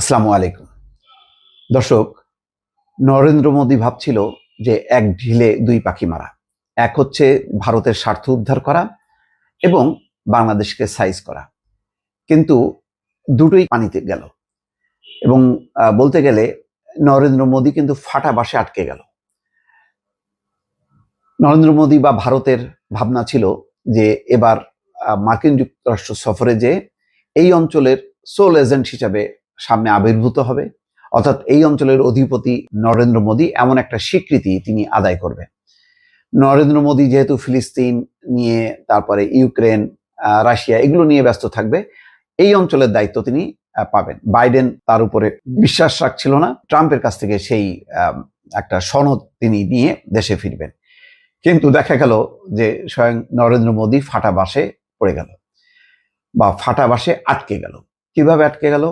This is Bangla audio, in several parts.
আসসালামু আলাইকুম। দর্শক, নরেন্দ্র মোদী ভাবছিল যে এক ঢিলে দুই পাখি মারা। এক হচ্ছে ভারতের স্বার্থ উদ্ধার করা এবং বাংলাদেশকে সাইজ করা। কিন্তু দুটোই পানিতে গেল। এবং বলতে গেলে নরেন্দ্র মোদী কিন্তু ফাটা বাসে আটকে গেল। নরেন্দ্র মোদী বা ভারতের ভাবনা ছিল যে এবার মার্কিন যুক্তরাষ্ট্র সফরে যে এই অঞ্চলের সোল এজেন্ট হিসাবে সামনে আবির্ভূত হবে। অর্থাৎ এই অঞ্চলের অধিপতি নরেন্দ্র মোদী এমন একটা স্বীকৃতি তিনি আদায় করবেন। নরেন্দ্র মোদী যেহেতু ফিলিস্তিন নিয়ে, তারপরে ইউক্রেন রাশিয়া এগুলো নিয়ে ব্যস্ত থাকবে, এই অঞ্চলের দায়িত্ব তিনি পাবেন। বাইডেন তার উপরে বিশ্বাস রাখছিল না। ট্রাম্পের কাছ থেকে সেই একটা সনদ তিনি নিয়ে দেশে ফিরবেন। কিন্তু দেখা গেল যে স্বয়ং নরেন্দ্র মোদী ফাটা বাসে পড়ে গেল বা ফাটা বাসে আটকে গেল। কীভাবে আটকে গেল?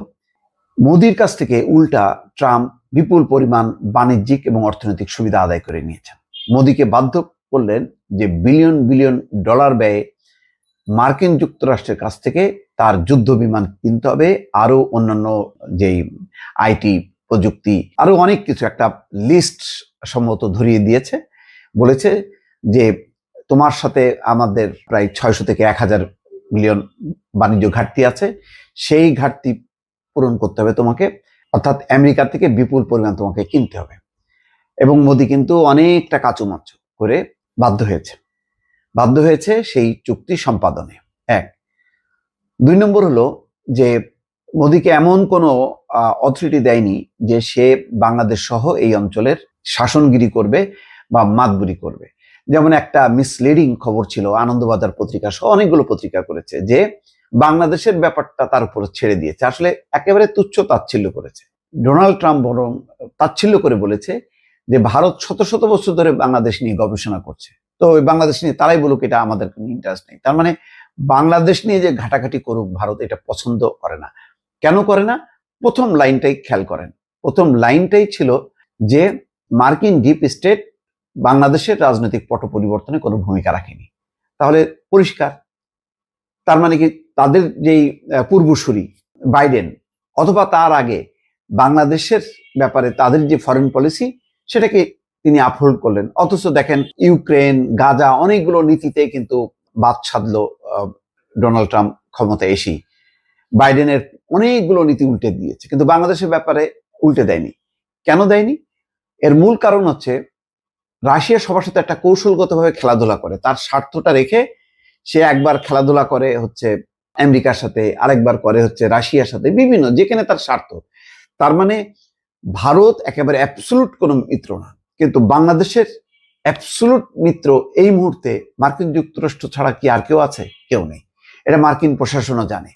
মোদির কাছ থেকে উল্টা ট্রাম্প বিপুল পরিমাণ বাণিজ্যিক এবং অর্থনৈতিক সুবিধা আদায় করে নিয়েছেন। মোদিকে বাধ্য করলেন যে বিলিয়ন বিলিয়ন ডলার ব্যয়ে মার্কিন যুক্তরাষ্ট্রের কাছ থেকে তার যুদ্ধ বিমান কিনতে হবে আরও অন্যান্য যেই আইটি প্রযুক্তি আরও অনেক কিছু একটা লিস্ট সম্ভবত ধরিয়ে দিয়েছে। বলেছে যে তোমার সাথে আমাদের প্রায় ছয়শো থেকে এক হাজার মিলিয়ন বাণিজ্য ঘাটতি আছে। সেই ঘাটতি পূরণ করতে হবে তোমাকে। অর্থাৎ আমেরিকা থেকে বিপুল পরিমাণ তোমাকে কিনতে হবে। এবং মোদি কিন্তু অনেকটা কাচুমাচু করে বাধ্য হয়েছে। বাধ্য হয়েছে সেই চুক্তি সম্পাদনে। এক, দুই নম্বর হলো যে মোদিকে এমন কোনো অথরিটি দেয়নি যে সে বাংলাদেশ সহ এই অঞ্চলের শাসনগিরি করবে বা মাতবুরি করবে। যেমন একটা মিসলিডিং খবর ছিল, আনন্দবাজার পত্রিকা সহ অনেকগুলো পত্রিকা করেছে যে বাংলাদেশের ব্যাপারটা তার উপর ছেড়ে দিয়েছে। আসলে একেবারে তুচ্ছ তাচ্ছিল্য করেছে। ডোনাল্ড ট্রাম্প বরং তাচ্ছিল্য করে বলেছে যে, ভারত শত শত বছর ধরে বাংলাদেশ নিয়ে গবেষণা করছে। তো ওই বাংলাদেশ নিয়ে তারাই বলুক এটা আমাদের কোনো ইন্টারেস্ট নেই। তার মানে বাংলাদেশ নিয়ে যে ঘাটাঘাটি করুক, ভারত এটা পছন্দ করে না। কেন করে না? প্রথম লাইনটাই খেয়াল করেন। প্রথম লাইনটাই ছিল যে, মার্কিন ডিপ স্টেট বাংলাদেশের রাজনৈতিক পট পরিবর্তনে কোনো ভূমিকা রাখেনি। তাহলে পরিষ্কার তার মানে কি তাদের যেই পূর্বসূরি, বাইডেন, অথবা তার আগে বাংলাদেশের ব্যাপারে তাদের যে ফরেন পলিসি সেটাকে তিনি আপহোল্ড করলেন। অথচ দেখেন, ইউক্রেন, গাজা অনেকগুলো নীতিতে কিন্তু বাদ সাধলো ডোনাল্ড ট্রাম্প ক্ষমতায় এসেই। বাইডেনের অনেকগুলো নীতি উল্টে দিয়েছে, কিন্তু বাংলাদেশের ব্যাপারে উল্টে দেয়নি। কেন দেয়নি? এর মূল কারণ হচ্ছে, রাশিয়া সবার সাথে একটা কৌশলগতভাবে খেলাধুলা করে। তার স্বার্থটা রেখে সে একবার খেলাধুলা করে হচ্ছে আমেরিকার সাথে, আরেকবার করে হচ্ছে রাশিয়ার সাথে, বিভিন্ন, যেখানে তার স্বার্থ। তার মানে ভারত একেবারে অ্যাবসলুট কোনো মিত্র না। কিন্তু বাংলাদেশের অ্যাবসলুট মিত্র এই মুহূর্তে মার্কিন যুক্তরাষ্ট্র ছাড়া কি আর কেউ আছে? কেউ নেই। এটা মার্কিন প্রশাসনও জানে।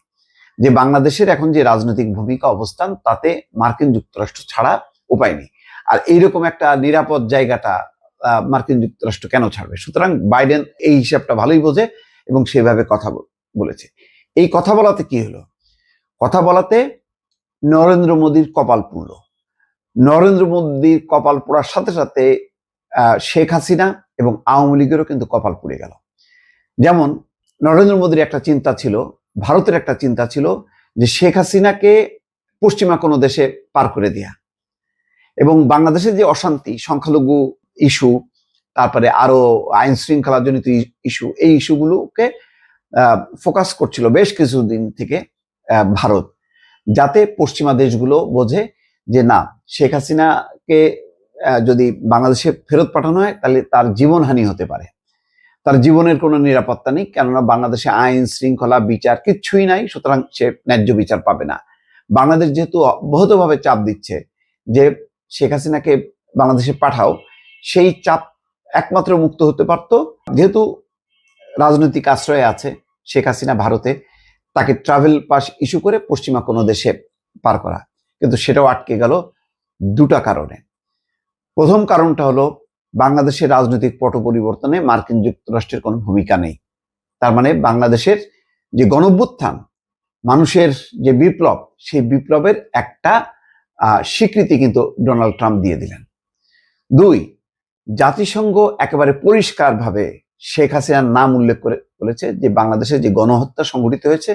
যে বাংলাদেশের এখন যে রাজনৈতিক ভূমিকা, অবস্থান, তাতে মার্কিন যুক্তরাষ্ট্র ছাড়া উপায় নেই। আর এইরকম একটা নিরাপদ জায়গাটা মার্কিন যুক্তরাষ্ট্র কেন ছাড়বে? সুতরাং বাইডেন এই হিসাবটা ভালোই বোঝে। এবং সেভাবে কথা বলেছে। এই কথা বলাতে কি হলো? কথা বলাতে নরেন্দ্র মোদীর কপাল পুড়ল। নরেন্দ্র মোদীর কপাল পোড়ার সাথে সাথে শেখ হাসিনা এবং আওয়ামী লীগেরও কিন্তু কপাল পুড়ে গেল। যেমন, নরেন্দ্র মোদীর একটা চিন্তা ছিল, ভারতের একটা চিন্তা ছিল যে শেখ হাসিনাকে পশ্চিমা কোনো দেশে পার করে দেয়া। এবং বাংলাদেশের যে অশান্তি, সংখ্যালঘু ইস্যু তারপরে আরও আইন শৃঙ্খলা জনিত ইস্যু এই ইস্যুগুলোকে ফোকাস করছিল বেশ কিছুদিন থেকে ভারত। যাতে পশ্চিমা দেশগুলো বোঝে যে না, শেখ হাসিনাকে যদি বাংলাদেশে ফেরত পাঠানো হয়, তাহলে তার জীবনহানি হতে পারে। তার জীবনের কোনো নিরাপত্তা নেই, কেননা বাংলাদেশে আইন শৃঙ্খলা বিচার কিচ্ছুই নাই, সুতরাং সে ন্যায্য বিচার পাবে না। বাংলাদেশ যেহেতু অব্যাহতভাবে চাপ দিচ্ছে যে শেখ হাসিনাকে বাংলাদেশে পাঠাও, সেই চাপ একমাত্র মুক্ত হতে পারত। যেহেতু রাজনৈতিক আশ্রয়ে আছে শেখ হাসিনা ভারতে, তাকে ট্রাভেল পাস ইস্যু করে পশ্চিমা কোনো দেশে পার করা। কিন্তু সেটাও আটকে গেল দুটা কারণে। প্রথম কারণটা হলো, বাংলাদেশের রাজনৈতিক পট পরিবর্তনে মার্কিন যুক্তরাষ্ট্রের কোনো ভূমিকা নেই। তার মানে বাংলাদেশের যে গণভ্যুত্থান, মানুষের যে বিপ্লব, সেই বিপ্লবের একটা স্বীকৃতি কিন্তু ডোনাল্ড ট্রাম্প দিয়ে দিলেন। দুই জাতিসংঘ একেবারে পরিষ্কারভাবে শেখ হাসিনার নাম উল্লেখ করে বলেছে যে বাংলাদেশে যে গণহত্যা সংঘটিত হয়েছে,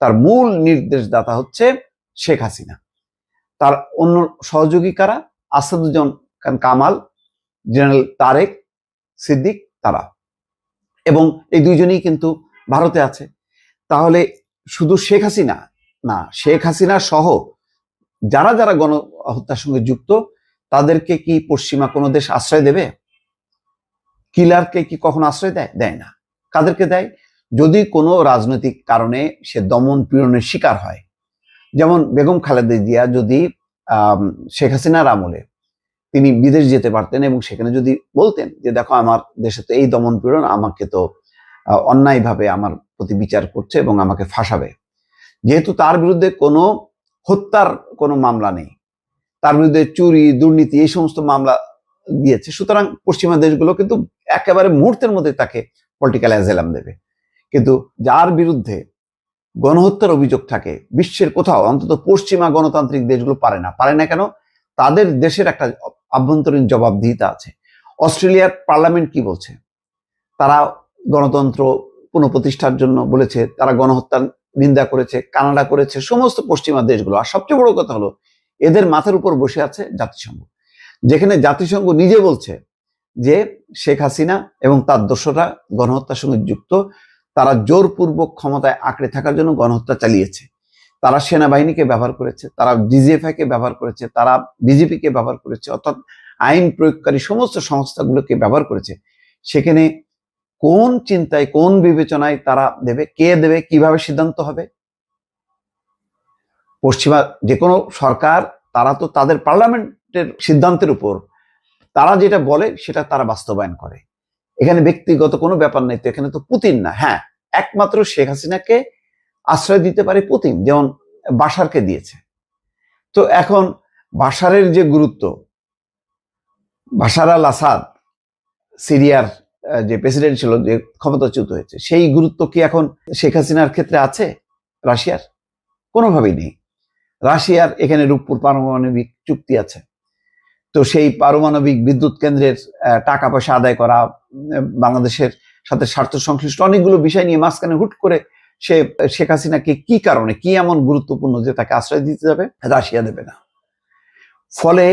তার মূল নির্দেশদাতা হচ্ছে শেখ হাসিনা। তার অন্য সহযোগী কারা? আসাদুজ্জামান খান কামাল, জেনারেল তারেক সিদ্দিক, তারা। এবং এই দুইজনই কিন্তু ভারতে আছে। তাহলে শুধু শেখ হাসিনা না, শেখ হাসিনা সহ যারা যারা গণহত্যার সঙ্গে যুক্ত তাদেরকে কি পশ্চিমা কোনো দেশ আশ্রয় দেবে? কিলারকে কি কখনো আশ্রয় দেয়? দেয় না। কাদেরকে দেয়? যদি কোনো রাজনৈতিক কারণে সে দমন পীড়নের শিকার হয়। যেমন বেগম খালেদা জিয়া যদি শেখ হাসিনার আমলে তিনি বিদেশ যেতে পারতেন এবং সেখানে যদি বলতেন যে, দেখো, আমার দেশে তো এই দমন পীড়ন আমাকে তো অন্যায়ভাবে আমার প্রতি বিচার করছে এবং আমাকে ফাঁসাবে। যেহেতু তার বিরুদ্ধে কোনো হত্যার কোনো মামলা নেই। তার বিরুদ্ধে চুরি, দুর্নীতি, এই সমস্ত মামলা দিয়েছে সুতরাং পশ্চিমা দেশগুলো কিন্তু একেবারে মুহূর্তের মধ্যে তাকে পলিটিক্যাল অ্যাজেলাম দেবে। কিন্তু যার বিরুদ্ধে গণহত্যার অভিযোগ থাকে, বিশ্বের কোথাও, অন্তত পশ্চিমা গণতান্ত্রিক দেশগুলো পারে না। পারে না কেন? তাদের দেশের একটা আভ্যন্তরীণ জবাবদিহিতা আছে। অস্ট্রেলিয়ার পার্লামেন্ট কি বলছে? তারা গণতন্ত্র পুনঃপ্রতিষ্ঠার জন্য বলেছে, তারা গণহত্যার নিন্দা করেছে, কানাডা করেছে, সমস্ত পশ্চিমা দেশগুলো। আর সবচেয়ে বড় কথা হলো এদের মাথার উপর বসে আছে জাতিসংঘ। যেখানে জাতিসংঘ নিজে বলছে যে শেখ হাসিনা এবং তার দোষরা গণহত্যার সঙ্গে যুক্ত, তারা জোরপূর্বক ক্ষমতায় আঁকড়ে থাকার জন্য গণহত্যা চালিয়েছে। তারা সেনাবাহিনীকে ব্যবহার করেছে, তারা ডিজিএফআই কে ব্যবহার করেছে, তারা বিজেপি কে ব্যবহার করেছে, অর্থাৎ আইন প্রয়োগকারী সমস্ত সংস্থাগুলোকে ব্যবহার করেছে। সেখানে কোন চিন্তায়, কোন বিবেচনায় তারা দেবে, কে দেবে, কীভাবে সিদ্ধান্ত হবে? পশ্চিমা যে কোনো সরকার, তারা তো তাদের পার্লামেন্টের সিদ্ধান্তের উপর, তারা যেটা বলে সেটা তারা বাস্তবায়ন করে। এখানে ব্যক্তিগত কোনো ব্যাপার নেই তো, এখানে তো পুতিন না। হ্যাঁ একমাত্র শেখ হাসিনাকে আশ্রয় দিতে পারে পুতিন, যেমন বাসারকে দিয়েছে। তো এখন বাসারের যে গুরুত্ব, বাশার আল আসাদ, সিরিয়ার যে প্রেসিডেন্ট ছিল, যে ক্ষমতাচ্যুত হয়েছে, সেই গুরুত্ব কি এখন শেখ হাসিনার ক্ষেত্রে আছে, রাশিয়ার? কোনোভাবেই নেই। রাশিয়ার এখানে রূপপুর পারমাণবিক চুক্তি আছে। তো সেই পারমাণবিক বিদ্যুৎ কেন্দ্রের টাকা পয়সা আদায় করা বাংলাদেশের সাথে স্বার্থ সংশ্লিষ্ট অনেকগুলো বিষয় নিয়ে মাঝখানে হুট করে সে, শেখ হাসিনাকে কি কারণে, কি এমন গুরুত্বপূর্ণ যে তাকে আশ্রয় দিতে যাবে, রাশিয়া দেবে না। ফলে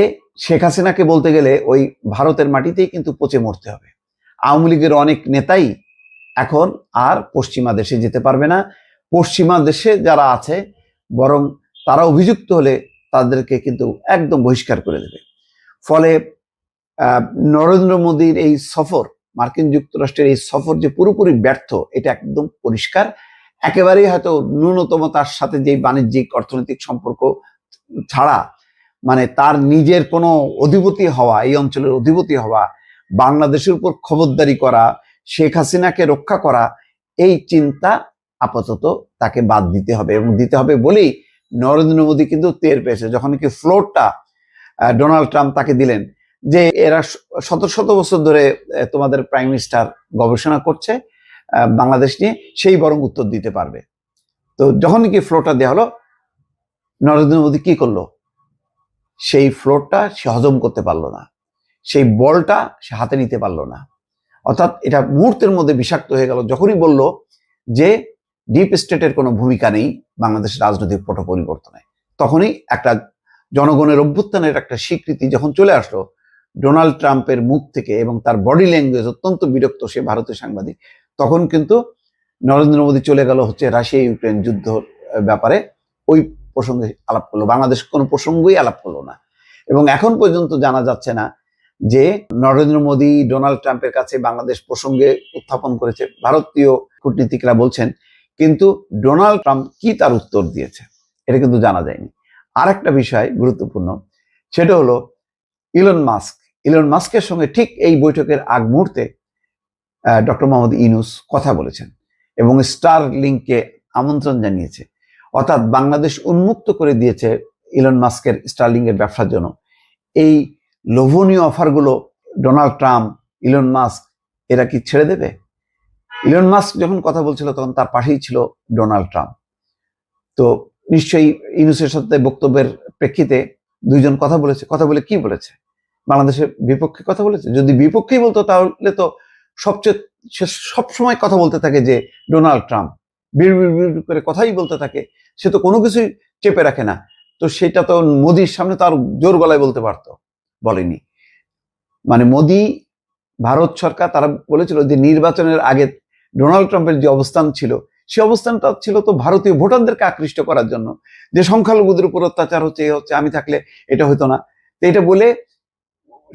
শেখ হাসিনাকে বলতে গেলে ওই ভারতের মাটিতেই কিন্তু পচে মরতে হবে। আওয়ামী লীগের অনেক নেতাই এখন আর পশ্চিমা দেশে যেতে পারবে না। পশ্চিমা দেশে যারা আছে, বরং তারা অভিযুক্ত হলে তাদেরকে কিন্তু একদম বহিষ্কার করে দেবে। ফলে নরেন্দ্র মোদীর এই সফর, মার্কিন যুক্তরাষ্ট্রের এই সফর যে পুরোপুরি ব্যর্থ, এটা একদম পরিষ্কার। একেবারেই হয়তো ন্যূনতম তার সাথে যে বাণিজ্যিক অর্থনৈতিক সম্পর্ক ছাড়া মানে তার নিজের কোনো অধিপতি হওয়া, এই অঞ্চলের অধিপতি হওয়া, বাংলাদেশের উপর খবরদারি করা, শেখ হাসিনাকে রক্ষা করা, এই চিন্তা আপাতত তাকে বাদ দিতে হবে এবং দিতে হবে বলেই নরেন্দ্র মোদী কিন্তু টের পেয়েছে, যখন কি ফ্লোরটা ডোনাল্ড ট্রাম্প তাকে দিলেন যে এরা শত শত বছর ধরে তোমাদের প্রাইম মিনিস্টার গবেষণা করছে বাংলাদেশ নিয়ে, সেই বরং উত্তর দিতে পারবে। তো যখন কি ফ্লোরটা দেওয়া হলো, নরেন্দ্র মোদী কি করল? সেই ফ্লোরটা সে হজম করতে পারল না। সেই বলটা সে হাতে নিতে পারল না। অর্থাৎ এটা মুহূর্তের মধ্যে বিষাক্ত হয়ে গেল। যখনই বলল যে ডিপ স্টেটের কোনো ভূমিকা নেই বাংলাদেশের রাজনৈতিক পট পরিবর্তনে। তখনই একটা জনগণের অভ্যুত্থানের একটা স্বীকৃতি যখন চলে আসলো ডোনাল্ড ট্রাম্পের মুখ থেকে এবং তার বডি ল্যাঙ্গুয়েজ অত্যন্ত বিরক্ত সে ভারতীয় সাংবাদিক, তখন কিন্তু নরেন্দ্র মোদী চলে গেল হচ্ছে রাশিয়া ইউক্রেন যুদ্ধ ব্যাপারে। ওই প্রসঙ্গে আলাপ করল। বাংলাদেশ কোনো প্রসঙ্গই আলাপ করল না। এবং এখন পর্যন্ত জানা যাচ্ছে না যে নরেন্দ্র মোদী ডোনাল্ড ট্রাম্পের কাছে বাংলাদেশ প্রসঙ্গে উত্থাপন করেছে। ভারতীয় কূটনীতিকরা বলছেন কিন্তু ডোনাল্ড ট্রাম্প কি তার উত্তর দিয়েছে, এটা কিন্তু জানা যায়নি। আর একটা বিষয় গুরুত্বপূর্ণ, সেটা হলো ইলন মাস্ক। ইলন মাস্কের সঙ্গে ঠিক এই বৈঠকের আগ মুহূর্তে ডক্টর মোহাম্মদ ইনুস কথা বলেছেন এবং স্টার লিঙ্ককে আমন্ত্রণ জানিয়েছে। অর্থাৎ বাংলাদেশ উন্মুক্ত করে দিয়েছে ইলন মাস্কের স্টারলিং এর ব্যবসার জন্য। এই লোভনীয় অফারগুলো ডোনাল্ড ট্রাম্প, ইলন মাস্ক, এরা কি ছেড়ে দেবে? ইলন মাস্ক যখন কথা বলছিল, তখন তার পাশেই ছিল ডোনাল্ড ট্রাম্প তো নিশ্চয়ই ইনুসের সাথে বক্তব্যের প্রেক্ষিতে দুইজন কথা বলেছে। কথা বলে কি বলেছে? বাংলাদেশের বিপক্ষে কথা বলেছে? যদি বিপক্ষেই বলতো, তাহলে তো সবচেয়ে, সে সবসময় কথা বলতে থাকে যে ডোনাল্ড ট্রাম্প বিড় বিড় করে কথাই বলতে থাকে। সে তো কোনো কিছুই চেপে রাখে না। তো সেটা তো মোদির সামনে তার জোর গলায় বলতে পারতো, বলেনি। মানে মোদি, ভারত সরকার, তারা বলেছিল যে নির্বাচনের আগে ডোনাল্ড ট্রাম্পের যে অবস্থান ছিল, সে অবস্থানটা ছিল তো ভারতীয় ভোটারদেরকে আকৃষ্ট করার জন্য। যে সংখ্যালঘুদের উপর অত্যাচার হচ্ছে হচ্ছে, আমি থাকলে এটা হতো না। তো এটা বলে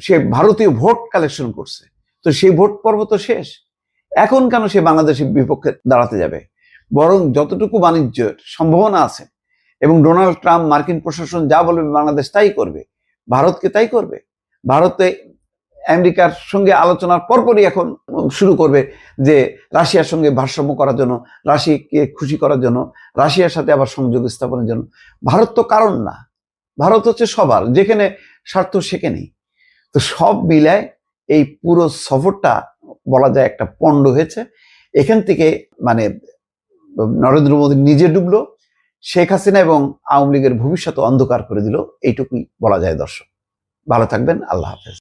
সে ভারতীয় ভোট কালেকশন করছে। তো সেই ভোট পর্ব তো শেষ। এখন কেন সে বাংলাদেশের বিপক্ষে দাঁড়াতে যাবে? বরং যতটুকু বাণিজ্যের সম্ভাবনা আছে, এবং ডোনাল্ড ট্রাম্প, মার্কিন প্রশাসন যা বলবে বাংলাদেশ তাই করবে, ভারতকে তাই করবে। ভারতে আমেরিকার সঙ্গে আলোচনার পরপরই এখন শুরু করবে যে রাশিয়ার সঙ্গে ভারসাম্য করার জন্য, রাশিয়াকে খুশি করার জন্য, রাশিয়ার সাথে আবার সংযোগ স্থাপনের জন্য। ভারত তো কারণ না। ভারত হচ্ছে সবার। যেখানে স্বার্থ সেখানেই। তো সব মিলায় এই পুরো সফরটা বলা যায় একটা পণ্ড হয়েছে। এখান থেকে মানে নরেন্দ্র মোদী নিজে ডুবলো, শেখ হাসিনা এবং আওয়ামী লীগের ভবিষ্যৎ অন্ধকার করে দিল। এইটুকুই বলা যায় দর্শক। ভালো থাকবেন। আল্লাহ হাফেজ।